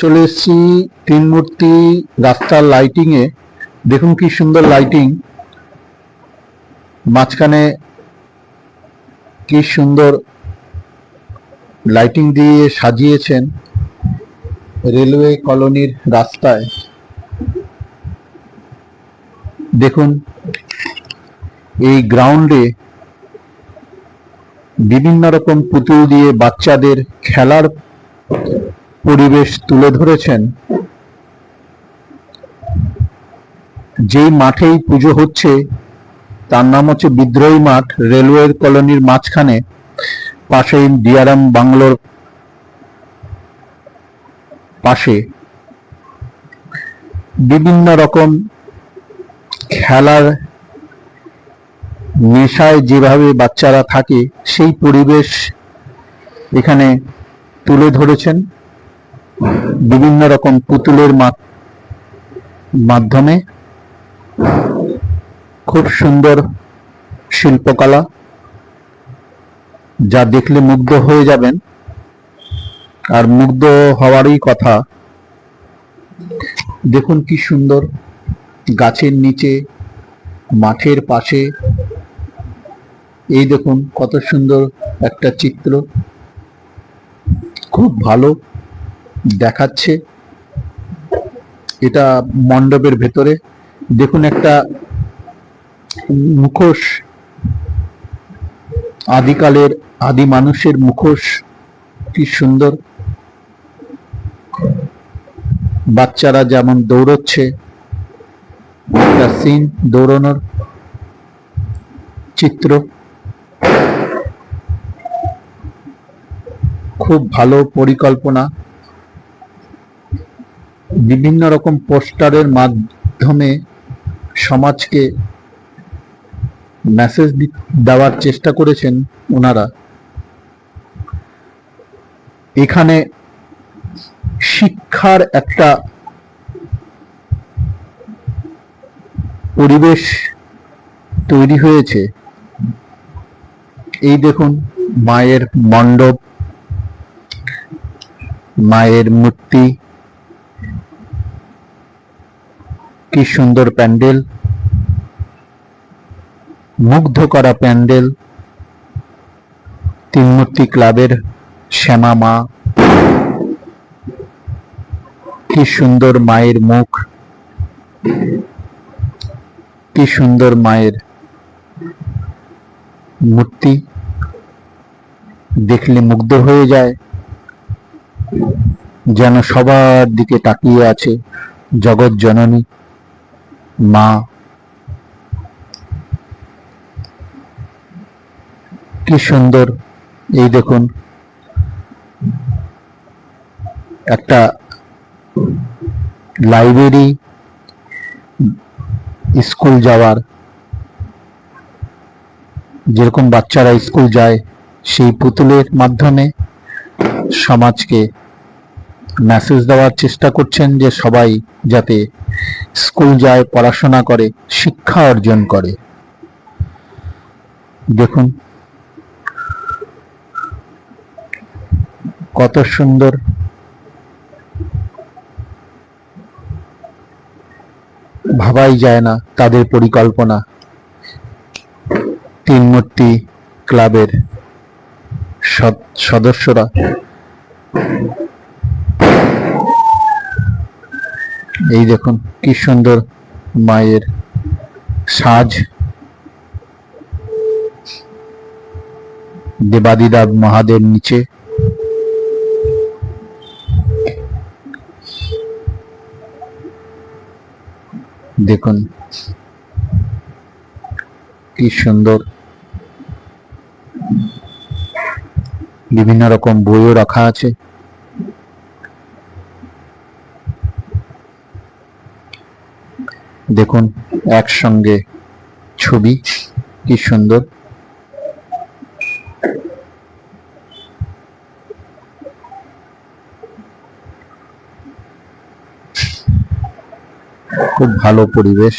চলে এসেছি তিন মূর্তি রাস্তার লাইটিং এ। দেখুন কি সুন্দর লাইটিং মাঝখানে কি সুন্দর লাইটিং দিয়ে সাজিয়েছেন রেলওয়ে কলোনির রাস্তায়। দেখুন, এই গ্রাউন্ডে বিভিন্ন রকম পুতুল দিয়ে বাচ্চাদের খেলার পরিবেশ তুলে ধরেছেন। যেই মাঠেই পুজো হচ্ছে, তার নাম হচ্ছে বিদ্রোহী মাঠ, রেলওয়ের কলোনির মাঝখানে, পাশেই ডিয়ারাম বাংলোর পাশে। বিভিন্ন রকম খেলার নেশায় যেভাবে বাচ্চারা থাকে, সেই পরিবেশ এখানে তুলে ধরেছেন। বিভিন্ন রকম পুতুলের মাধ্যমে খুব সুন্দর শিল্পকলা যা দেখলে মুগ্ধ হয়ে যাবেন। আর মুগ্ধ হওয়ারই কথা, দেখুন কি সুন্দর গাছের নিচে, মাঠের পাশে। এই দেখুন কত সুন্দর একটা চিত্র। খুব ভালো। দেখাচ্ছে। এটা মণ্ডপের ভেতরে। দেখুন একটা মুখোশ। আদিকালের আদি মানুষের মুখোশ। কি সুন্দর। বাচ্চারা যেমন দৌড়চ্ছে, একটা সিন দৌড়ানোর চিত্র। খুব ভালো পরিকল্পনা। বিভিন্ন রকম পোস্টারের মাধ্যমে সমাজকে মেসেজ দেওয়ার চেষ্টা করেছেন ওনারা। এখানে শিক্ষার একটা পরিবেশ তৈরি হয়েছে। এই দেখুন, মায়ের মণ্ডপ, মায়ের মূর্তি কি সুন্দর প্যান্ডেল। মুগ্ধ করা প্যান্ডেল। তিনমূর্তি ক্লাবের শ্যামা মা। কি সুন্দর মায়ের মুখ। কি সুন্দর মায়ের মূর্তি। দেখলে মুগ্ধ হয়ে যায়। যেন সবার দিকে তাকিয়ে আছে জগৎ জননী। মা। কি সুন্দর। এই দেখুন। একটা লাইব্রেরি, স্কুল যাওয়ার। যেরকম বাচ্চারা স্কুল যায়, সেই পুতুলের মাধ্যমে সমাজকে মেসেজ দেওয়ার চেষ্টা করছেন যে সবাই যাতে স্কুল যায়, পড়াশোনা করে, শিক্ষা অর্জন করে। দেখুন, কত সুন্দর। ভাবাই যায় না তাদের পরিকল্পনা। তিন মূর্তি ক্লাবের সদ- সদস্যরা এই দেখুন, কি সুন্দর মায়ের সাজ। দেবাদিদাব মহাদেব নিচে। দেখুন, কি সুন্দর। বিভিন্ন রকম বইও রাখা আছে। দেখুন একসঙ্গে ছবি কি সুন্দর। খুব ভালো পরিবেশ।